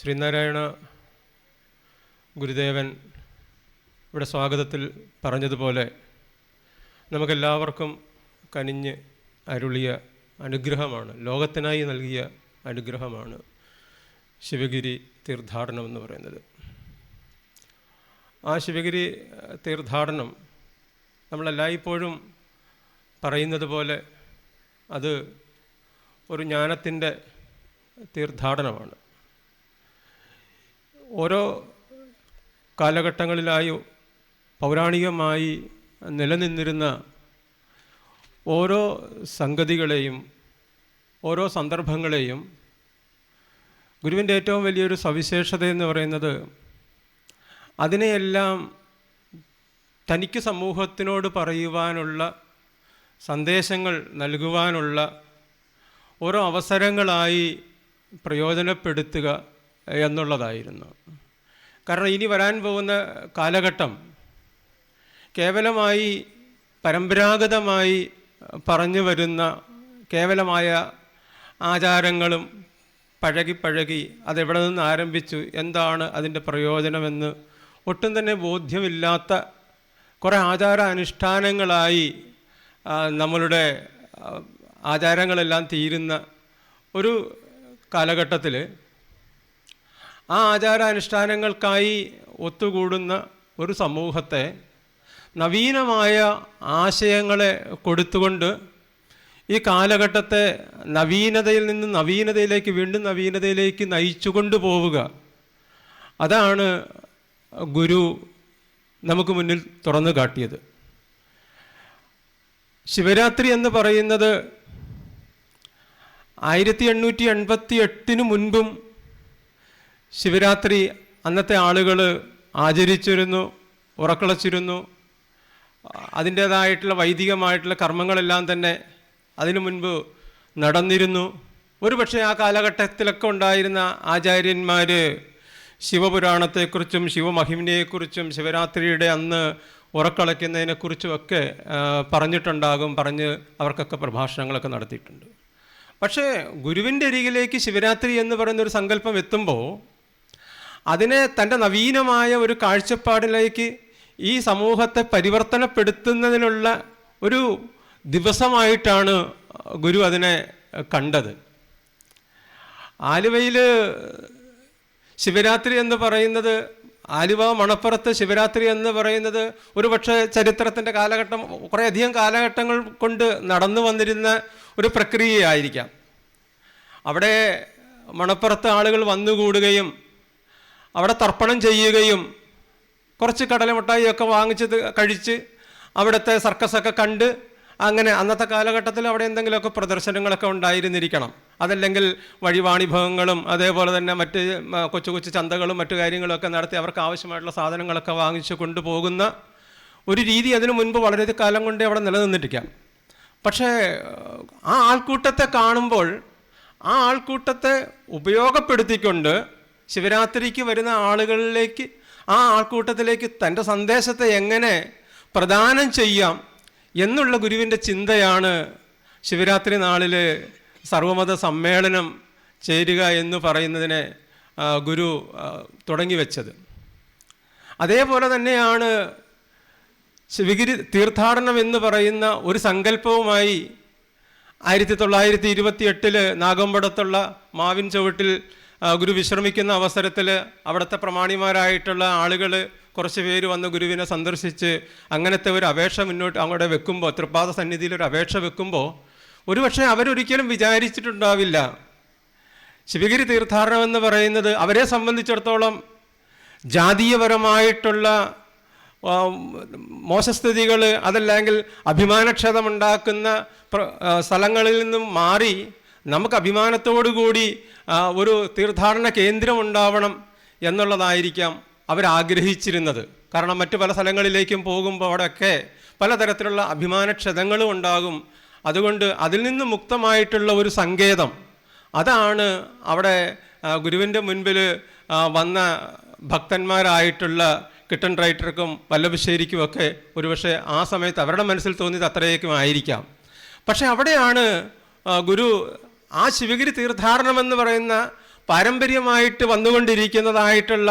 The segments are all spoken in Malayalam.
ശ്രീനാരായണ ഗുരുദേവൻ ഇവിടെ സ്വാഗതത്തിൽ പറഞ്ഞതുപോലെ നമുക്കെല്ലാവർക്കും കനിഞ്ഞ് അരുളിയ അനുഗ്രഹമാണ് ലോകത്തിനായി നൽകിയ അനുഗ്രഹമാണ് ശിവഗിരി തീർത്ഥാടനം എന്ന് പറയുന്നത്. ആ ശിവഗിരി തീർത്ഥാടനം നമ്മളെല്ലായ്പ്പോഴും പറയുന്നത് പോലെ അത് ഒരു ജ്ഞാനത്തിന്റെ തീർത്ഥാടനമാണ്. ഓരോ കാലഘട്ടങ്ങളിലായി പൗരാണികമായി നിലനിന്നിരുന്ന ഓരോ സംഗതികളെയും ഓരോ സന്ദർഭങ്ങളെയും ഗുരുവിന്റെ ഏറ്റവും വലിയൊരു സവിശേഷത എന്ന് പറയുന്നത് അതിനെയെല്ലാം തനിക്ക് സമൂഹത്തിനോട് പറയുവാനുള്ള സന്ദേശങ്ങൾ നൽകുവാനുള്ള ഓരോ അവസരങ്ങളായി പ്രയോജനപ്പെടുത്തുക എന്നുള്ളതായിരുന്നു. കാരണം ഇനി വരാൻ പോകുന്ന കാലഘട്ടം കേവലമായി പരമ്പരാഗതമായി പറഞ്ഞു വരുന്ന കേവലമായ ആചാരങ്ങളും പഴകി പഴകി അതെവിടെ നിന്ന് ആരംഭിച്ചു എന്താണ് അതിന്റെ പ്രയോജനമെന്ന് ഒട്ടും തന്നെ ബോധ്യമില്ലാത്ത കുറേ ആചാര അനുഷ്ഠാനങ്ങളായി നമ്മളുടെ ആചാരങ്ങളെല്ലാം തീരുന്ന ഒരു കാലഘട്ടത്തിൽ ആ ആചാരാനുഷ്ഠാനങ്ങൾക്കായി ഒത്തുകൂടുന്ന ഒരു സമൂഹത്തെ നവീനമായ ആശയങ്ങളെ കൊടുത്തുകൊണ്ട് ഈ കാലഘട്ടത്തെ നവീനതയിൽ നിന്ന് നവീനതയിലേക്ക് വീണ്ടും നവീനതയിലേക്ക് നയിച്ചു കൊണ്ടുപോവുക അതാണ് ഗുരു നമുക്ക് മുന്നിൽ തുറന്നു കാട്ടിയത്. ശിവരാത്രി എന്ന് പറയുന്നത് ആയിരത്തി എണ്ണൂറ്റി എൺപത്തി എട്ടിന് മുൻപും ശിവരാത്രി അന്നത്തെ ആളുകൾ ആചരിച്ചിരുന്നു ഉറക്കളച്ചിരുന്നു. അതിന്റേതായിട്ടുള്ള വൈദികമായിട്ടുള്ള കർമ്മങ്ങളെല്ലാം തന്നെ അതിനു മുൻപ് നടന്നിരുന്നു. ഒരു പക്ഷേ ആ കാലഘട്ടത്തിലൊക്കെ ഉണ്ടായിരുന്ന ആചാര്യന്മാർ ശിവപുരാണത്തെക്കുറിച്ചും ശിവമഹിമിനെക്കുറിച്ചും ശിവരാത്രിയുടെ അന്ന് ഉറക്കളയ്ക്കുന്നതിനെക്കുറിച്ചുമൊക്കെ പറഞ്ഞിട്ടുണ്ടാകും പറഞ്ഞ് അവർക്കൊക്കെ പ്രഭാഷണങ്ങളൊക്കെ നടത്തിയിട്ടുണ്ട്. പക്ഷേ ഗുരുവിന്റെ അരികിലേക്ക് ശിവരാത്രി എന്ന് പറയുന്നൊരു സങ്കല്പം എത്തുമ്പോൾ അതിനെ തന്റെ നവീനമായ ഒരു കാഴ്ചപ്പാടിലേക്ക് ഈ സമൂഹത്തെ പരിവർത്തനപ്പെടുത്തുന്നതിനുള്ള ഒരു ദിവസമായിട്ടാണ് ഗുരു അതിനെ കണ്ടത്. ആലുവയിൽ ശിവരാത്രി എന്ന് പറയുന്നത് ആലുവ മണപ്പുറത്ത് ശിവരാത്രി എന്ന് പറയുന്നത് ഒരുപക്ഷെ ചരിത്രത്തിന്റെ കാലഘട്ടം കുറേയധികം കാലഘട്ടങ്ങൾ കൊണ്ട് നടന്നു വന്നിരുന്ന ഒരു പ്രക്രിയയായിരിക്കാം. അവിടെ മണപ്പുറത്ത് ആളുകൾ വന്നുകൂടുകയും അവിടെ തർപ്പണം ചെയ്യുകയും കുറച്ച് കടലമുട്ടായിയൊക്കെ വാങ്ങിച്ചത് കഴിച്ച് അവിടുത്തെ സർക്കസൊക്കെ കണ്ട് അങ്ങനെ അന്നത്തെ കാലഘട്ടത്തിൽ അവിടെ എന്തെങ്കിലുമൊക്കെ പ്രദർശനങ്ങളൊക്കെ ഉണ്ടായിരുന്നിരിക്കണം. അതല്ലെങ്കിൽ വഴിവാണിഭവങ്ങളും അതേപോലെ തന്നെ മറ്റ് കൊച്ചു കൊച്ചു ചന്തകളും മറ്റു കാര്യങ്ങളൊക്കെ നടത്തി അവർക്ക് ആവശ്യമായിട്ടുള്ള സാധനങ്ങളൊക്കെ വാങ്ങിച്ചു കൊണ്ടുപോകുന്ന ഒരു രീതി അതിനു മുൻപ് വളരെ കാലം കൊണ്ടേ അവിടെ നിലനിന്നിരിക്കാം പക്ഷേ ആ ആൾക്കൂട്ടത്തെ കാണുമ്പോൾ ആ ആൾക്കൂട്ടത്തെ ഉപയോഗപ്പെടുത്തിക്കൊണ്ട് ശിവരാത്രിക്ക് വരുന്ന ആളുകളിലേക്ക് ആ ആൾക്കൂട്ടത്തിലേക്ക് തന്റെ സന്ദേശത്തെ എങ്ങനെ പ്രദാനം ചെയ്യാം എന്നുള്ള ഗുരുവിന്റെ ചിന്തയാണ് ശിവരാത്രി നാളിൽ സർവമത സമ്മേളനം ചേരുക എന്ന് പറയുന്നതിനെ ഗുരു തുടങ്ങി വെച്ചത്. അതേപോലെ തന്നെയാണ് ശിവഗിരി തീർത്ഥാടനം എന്ന് പറയുന്ന ഒരു സങ്കല്പവുമായി ആയിരത്തി തൊള്ളായിരത്തി ഇരുപത്തി എട്ടിൽ നാഗമ്പടത്തുള്ള മാവിൻ ചുവട്ടിൽ ഗുരു വിശ്രമിക്കുന്ന അവസരത്തിൽ അവിടുത്തെ പ്രമാണിമാരായിട്ടുള്ള ആളുകൾ കുറച്ച് പേര് വന്ന് ഗുരുവിനെ സന്ദർശിച്ച് അങ്ങനത്തെ ഒരു അപേക്ഷ മുന്നോട്ട് അങ്ങോട്ട് വെക്കുമ്പോൾ തൃപ്പാദ സന്നിധിയിൽ ഒരു അപേക്ഷ വെക്കുമ്പോൾ ഒരുപക്ഷെ അവരൊരിക്കലും വിചാരിച്ചിട്ടുണ്ടാവില്ല. ശിവഗിരി തീർത്ഥാടനം എന്ന് പറയുന്നത് അവരെ സംബന്ധിച്ചിടത്തോളം ജാതീയപരമായിട്ടുള്ള മോശസ്ഥിതികൾ അതല്ലെങ്കിൽ അഭിമാനക്ഷതമുണ്ടാക്കുന്ന സ്ഥലങ്ങളിൽ നിന്നും മാറി നമുക്ക് അഭിമാനത്തോടു കൂടി ഒരു തീർത്ഥാടന കേന്ദ്രം ഉണ്ടാവണം എന്നുള്ളതായിരിക്കാം അവരാഗ്രഹിച്ചിരുന്നത്. കാരണം മറ്റു പല സ്ഥലങ്ങളിലേക്കും പോകുമ്പോൾ അവിടെയൊക്കെ പലതരത്തിലുള്ള അഭിമാനക്ഷതങ്ങളും ഉണ്ടാകും. അതുകൊണ്ട് അതിൽ നിന്ന് മുക്തമായിട്ടുള്ള ഒരു സങ്കേതം. അതാണ് അവിടെ ഗുരുവിന്റെ മുൻപിൽ വന്ന ഭക്തന്മാരായിട്ടുള്ള കിട്ടൻ റൈറ്റർക്കും വല്ലഭശ്ശേരിക്കുമൊക്കെ ഒരുപക്ഷെ ആ സമയത്ത് അവരുടെ മനസ്സിൽ തോന്നിയത് അത്രയേക്കും ആയിരിക്കാം പക്ഷെ അവിടെയാണ് ഗുരു ആ ശിവഗിരി തീർത്ഥാടനം എന്ന് പറയുന്ന പാരമ്പര്യമായിട്ട് വന്നുകൊണ്ടിരിക്കുന്നതായിട്ടുള്ള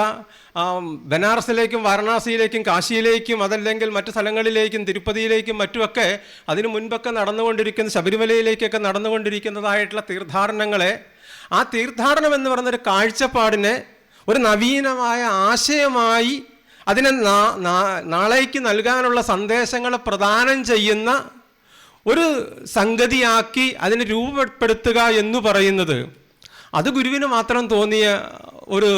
ബനാറസിലേക്കും വാരണാസിയിലേക്കും കാശിയിലേക്കും അതല്ലെങ്കിൽ മറ്റു സ്ഥലങ്ങളിലേക്കും തിരുപ്പതിയിലേക്കും മറ്റുമൊക്കെ അതിനു മുൻപൊക്കെ നടന്നുകൊണ്ടിരിക്കുന്ന ശബരിമലയിലേക്കൊക്കെ നടന്നുകൊണ്ടിരിക്കുന്നതായിട്ടുള്ള തീർത്ഥാടനങ്ങളെ ആ തീർത്ഥാടനം എന്ന് പറയുന്നൊരു കാഴ്ചപ്പാടിനെ ഒരു നവീനമായ ആശയമായി അതിനെ നാളേക്ക് നൽകാനുള്ള സന്ദേശങ്ങളെ പ്രദാനം ചെയ്യുന്ന ഒരു സംഗതിയാക്കി അതിനെ രൂപപ്പെടുത്തുക എന്ന് പറയുന്നത് അത് ഗുരുവിന് മാത്രം തോന്നിയ ഒരു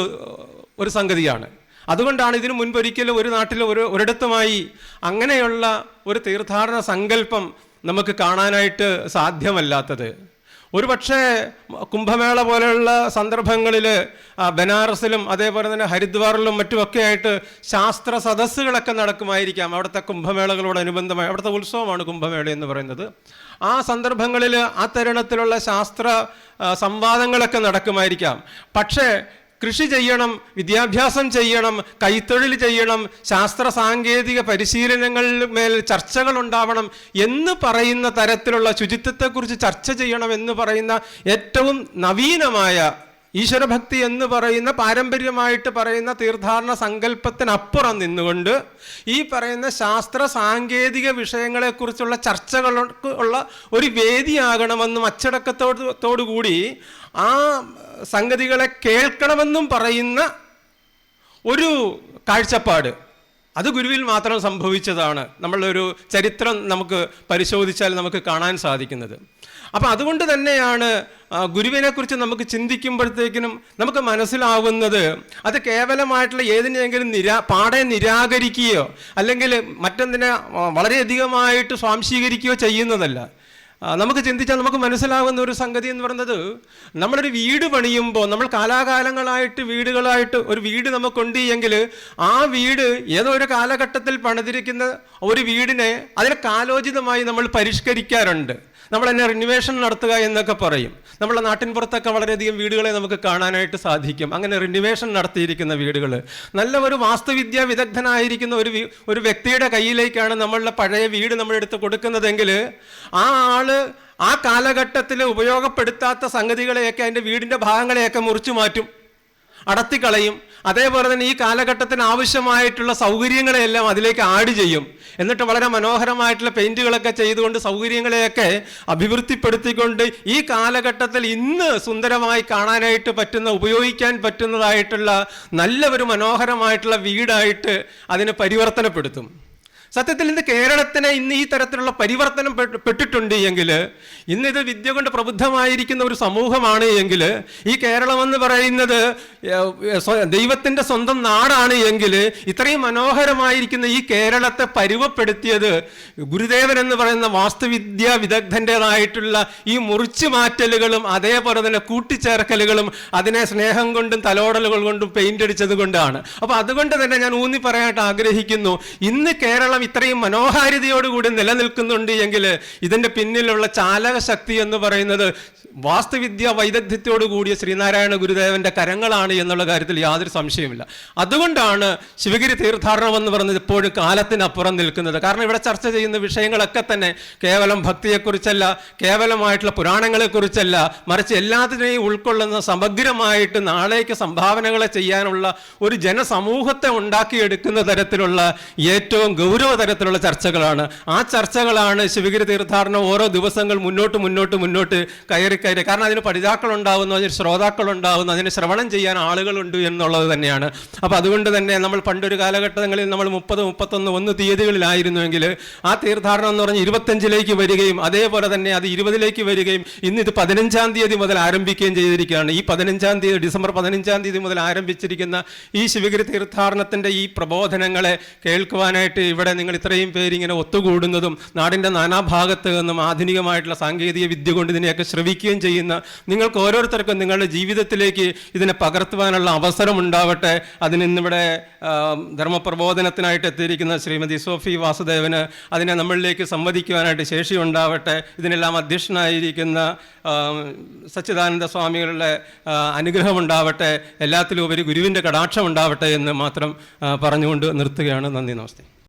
ഒരു സംഗതിയാണ്. അതുകൊണ്ടാണ് ഇതിനു മുൻപൊരിക്കലും ഒരു നാട്ടിൽ ഒരു ഒരിടത്തുമായി അങ്ങനെയുള്ള ഒരു തീർത്ഥാടന സങ്കല്പം നമുക്ക് കാണാനായിട്ട് സാധ്യമല്ലാത്തത്. ഒരു പക്ഷേ കുംഭമേള പോലെയുള്ള സന്ദർഭങ്ങളിൽ ബനാറസിലും അതേപോലെ തന്നെ ഹരിദ്വാറിലും മറ്റുമൊക്കെ ആയിട്ട് ശാസ്ത്ര സദസ്സുകളൊക്കെ നടക്കുമായിരിക്കാം. അവിടുത്തെ കുംഭമേളകളോടനുബന്ധമായി അവിടുത്തെ ഉത്സവമാണ് കുംഭമേള എന്ന് പറയുന്നത്. ആ സന്ദർഭങ്ങളിൽ ആ തരുണത്തിലുള്ള ശാസ്ത്ര സംവാദങ്ങളൊക്കെ നടക്കുമായിരിക്കാം. പക്ഷേ കൃഷി ചെയ്യണം വിദ്യാഭ്യാസം ചെയ്യണം കൈത്തൊഴിൽ ചെയ്യണം ശാസ്ത്ര സാങ്കേതിക പരിശീലനങ്ങളിൽ മേൽ ചർച്ചകൾ ഉണ്ടാവണം എന്ന് പറയുന്ന തരത്തിലുള്ള ശുചിത്വത്തെക്കുറിച്ച് ചർച്ച ചെയ്യണം എന്ന് പറയുന്ന ഏറ്റവും നവീനമായ ഈശ്വരഭക്തി എന്ന് പറയുന്ന പാരമ്പര്യമായിട്ട് പറയുന്ന തീർത്ഥാടന സങ്കല്പത്തിനപ്പുറം നിന്നുകൊണ്ട് ഈ പറയുന്ന ശാസ്ത്ര സാങ്കേതിക വിഷയങ്ങളെക്കുറിച്ചുള്ള ചർച്ചകൾക്ക് ഉള്ള ഒരു വേദിയാകണമെന്നും അച്ചടക്കത്തോടുകൂടി ആ സംഗതികളെ കേൾക്കണമെന്നും പറയുന്ന ഒരു കാഴ്ചപ്പാട്. അത് ഗുരുവിൽ മാത്രം സംഭവിച്ചതാണ്. നമ്മളൊരു ചരിത്രം നമുക്ക് പരിശോധിച്ചാൽ നമുക്ക് കാണാൻ സാധിക്കുന്നത്. അപ്പം അതുകൊണ്ട് തന്നെയാണ് ഗുരുവിനെക്കുറിച്ച് നമുക്ക് ചിന്തിക്കുമ്പോഴത്തേക്കിനും നമുക്ക് മനസ്സിലാവുന്നത് അത് കേവലമായിട്ടുള്ള ഏതിനെങ്കിലും നിരാ പാടെ നിരാകരിക്കുകയോ അല്ലെങ്കിൽ മറ്റൊന്നിനെ ആ, വളരെയധികമായിട്ട് സ്വാംശീകരിക്കുകയോ ചെയ്യുന്നതല്ല. നമുക്ക് ചിന്തിച്ചാൽ നമുക്ക് മനസ്സിലാവുന്ന ഒരു സംഗതി എന്ന് പറയുന്നത് നമ്മളൊരു വീട് പണിയുമ്പോൾ നമ്മൾ കാലാകാലങ്ങളായിട്ട് വീടുകളായിട്ട് ഒരു വീട് നമുക്കുണ്ട് എങ്കിൽ ആ വീട് ഏതോ ഒരു കാലഘട്ടത്തിൽ പണിതിരിക്കുന്ന ഒരു വീടിനെ അതിനെ കാലോചിതമായി നമ്മൾ പരിഷ്കരിക്കാറുണ്ട്. നമ്മൾ തന്നെ റിനുവേഷൻ നടത്തുക എന്നൊക്കെ പറയും. നമ്മുടെ നാട്ടിൻ പുറത്തൊക്കെ വളരെയധികം വീടുകളെ നമുക്ക് കാണാനായിട്ട് സാധിക്കും. അങ്ങനെ റിന്യൂവേഷൻ നടത്തിയിരിക്കുന്ന വീടുകൾ നല്ല ഒരു വാസ്തുവിദ്യ വിദഗ്ധനായിരിക്കുന്ന ഒരു ഒരു വ്യക്തിയുടെ കയ്യിലേക്കാണ് നമ്മളുടെ പഴയ വീട് നമ്മളെടുത്ത് കൊടുക്കുന്നതെങ്കിൽ ആ ആൾ ആ കാലഘട്ടത്തിൽ ഉപയോഗപ്പെടുത്താത്ത സംഗതികളെയൊക്കെ അതിന്റെ വീടിന്റെ ഭാഗങ്ങളെയൊക്കെ മുറിച്ചു മാറ്റും. അടത്തിക്കളയും. അതേപോലെ തന്നെ ഈ കാലഘട്ടത്തിന് ആവശ്യമായിട്ടുള്ള സൗകര്യങ്ങളെയെല്ലാം അതിലേക്ക് ആഡ് ചെയ്യും. എന്നിട്ട് വളരെ മനോഹരമായിട്ടുള്ള പെയിന്റുകളൊക്കെ ചെയ്തുകൊണ്ട് സൗകര്യങ്ങളെയൊക്കെ അഭിവൃദ്ധിപ്പെടുത്തിക്കൊണ്ട് ഈ കാലഘട്ടത്തിൽ ഇന്ന് സുന്ദരമായി കാണാനായിട്ട് പറ്റുന്ന ഉപയോഗിക്കാൻ പറ്റുന്നതായിട്ടുള്ള നല്ല ഒരു മനോഹരമായിട്ടുള്ള വീടായിട്ട് അതിനെ പരിവർത്തനപ്പെടുത്തും. സത്യത്തിൽ ഇന്ന് കേരളത്തിന് ഇന്ന് ഈ തരത്തിലുള്ള പരിവർത്തനം പെട്ടിട്ടുണ്ട് എങ്കിൽ ഇന്ന് ഇത് വിദ്യ കൊണ്ട് പ്രബുദ്ധമായിരിക്കുന്ന ഒരു സമൂഹമാണ് എങ്കിൽ ഈ കേരളം എന്ന് പറയുന്നത് ദൈവത്തിന്റെ സ്വന്തം നാടാണ് എങ്കിൽ ഇത്രയും മനോഹരമായിരിക്കുന്ന ഈ കേരളത്തെ പരുവപ്പെടുത്തിയത് ഗുരുദേവൻ എന്ന് പറയുന്ന വാസ്തുവിദ്യ വിദഗ്ധന്റെതായിട്ടുള്ള ഈ മുറിച്ചു മാറ്റലുകളും അതേപോലെ തന്നെ കൂട്ടിച്ചേർക്കലുകളും അതിനെ സ്നേഹം കൊണ്ടും തലോടലുകൾ കൊണ്ടും പെയിന്റ് അടിച്ചത് കൊണ്ടാണ്. അപ്പോൾ അതുകൊണ്ട് തന്നെ ഞാൻ ഊന്നി പറയാനായിട്ട് ആഗ്രഹിക്കുന്നു ഇന്ന് കേരളം ഇത്രയും മനോഹാരിതയോടുകൂടി നിലനിൽക്കുന്നുണ്ട് എങ്കിൽ ഇതിന്റെ പിന്നിലുള്ള ചാലക ശക്തി എന്ന് പറയുന്നത് വാസ്തുവിദ്യ വൈദഗ്ധ്യത്തോടു കൂടിയ ശ്രീനാരായണ ഗുരുദേവന്റെ കരങ്ങളാണ് എന്നുള്ള കാര്യത്തിൽ യാതൊരു സംശയമില്ല അതുകൊണ്ടാണ് ശിവഗിരി തീർത്ഥാടനം എന്ന് പറയുന്നത് ഇപ്പോഴും കാലത്തിനപ്പുറം നിൽക്കുന്നത്. കാരണം ഇവിടെ ചർച്ച ചെയ്യുന്ന വിഷയങ്ങളൊക്കെ തന്നെ കേവലം ഭക്തിയെക്കുറിച്ചല്ല കേവലമായിട്ടുള്ള പുരാണങ്ങളെക്കുറിച്ചല്ല മറിച്ച് എല്ലാത്തിനെയും ഉൾക്കൊള്ളുന്ന സമഗ്രമായിട്ട് നാളേക്ക് സംഭാവനകളെ ചെയ്യാനുള്ള ഒരു ജനസമൂഹത്തെ ഉണ്ടാക്കിയെടുക്കുന്ന തരത്തിലുള്ള ഏറ്റവും ഗൗരവ തരത്തിലുള്ള ചർച്ചകളാണ്. ആ ചർച്ചകളാണ് ശിവഗിരി തീർത്ഥാടനം ഓരോ ദിവസങ്ങൾ മുന്നോട്ട് മുന്നോട്ട് മുന്നോട്ട് കയറി കയറി കാരണം അതിന് പഠിതാക്കൾ ഉണ്ടാവുന്നു അതിന് ശ്രോതാക്കൾ ഉണ്ടാവുന്നു അതിന് ശ്രവണം ചെയ്യാൻ ആളുകളുണ്ട് എന്നുള്ളത് തന്നെയാണ്. അപ്പോൾ അതുകൊണ്ട് തന്നെ നമ്മൾ പണ്ടൊരു കാലഘട്ടങ്ങളിൽ നമ്മൾ മുപ്പത് മുപ്പത്തൊന്ന് ഒന്ന് തീയതികളിലായിരുന്നുവെങ്കിൽ ആ തീർത്ഥാടനം എന്ന് പറഞ്ഞ് ഇരുപത്തഞ്ചിലേക്ക് വരികയും അതേപോലെ തന്നെ അത് ഇരുപതിലേക്ക് വരികയും ഇന്ന് ഇത് പതിനഞ്ചാം തീയതി മുതൽ ആരംഭിക്കുകയും ചെയ്തിരിക്കുകയാണ്. ഈ പതിനഞ്ചാം തീയതി ഡിസംബർ പതിനഞ്ചാം തീയതി മുതൽ ആരംഭിച്ചിരിക്കുന്ന ഈ ശിവഗിരി തീർത്ഥാടനത്തിന്റെ ഈ പ്രബോധനങ്ങളെ കേൾക്കുവാനായിട്ട് ഇവിടെ നിങ്ങൾ ഇത്രയും പേരിങ്ങനെ ഒത്തുകൂടുന്നതും നാടിന്റെ നാനാഭാഗത്ത് നിന്നും ആധുനികമായിട്ടുള്ള സാങ്കേതിക വിദ്യ കൊണ്ട് ഇതിനെയൊക്കെ ശ്രവിക്കുകയും ചെയ്യുന്ന നിങ്ങൾക്ക് ഓരോരുത്തർക്കും നിങ്ങളുടെ ജീവിതത്തിലേക്ക് ഇതിനെ പകർത്തുവാനുള്ള അവസരം ഉണ്ടാവട്ടെ. അതിനിന്നിവിടെ ധർമ്മപ്രബോധനത്തിനായിട്ട് എത്തിയിരിക്കുന്ന ശ്രീമതി സോഫി വാസുദേവന് അതിനെ നമ്മളിലേക്ക് സംവദിക്കുവാനായിട്ട് ശേഷി ഉണ്ടാവട്ടെ. ഇതിനെല്ലാം അധ്യക്ഷനായിരിക്കുന്ന സച്ചിദാനന്ദ സ്വാമികളുടെ അനുഗ്രഹം ഉണ്ടാവട്ടെ. എല്ലാത്തിലും ഉപരി ഗുരുവിന്റെ കടാക്ഷം ഉണ്ടാവട്ടെ എന്ന് മാത്രം പറഞ്ഞുകൊണ്ട് നിർത്തുകയാണ്. നന്ദി നമസ്തേ.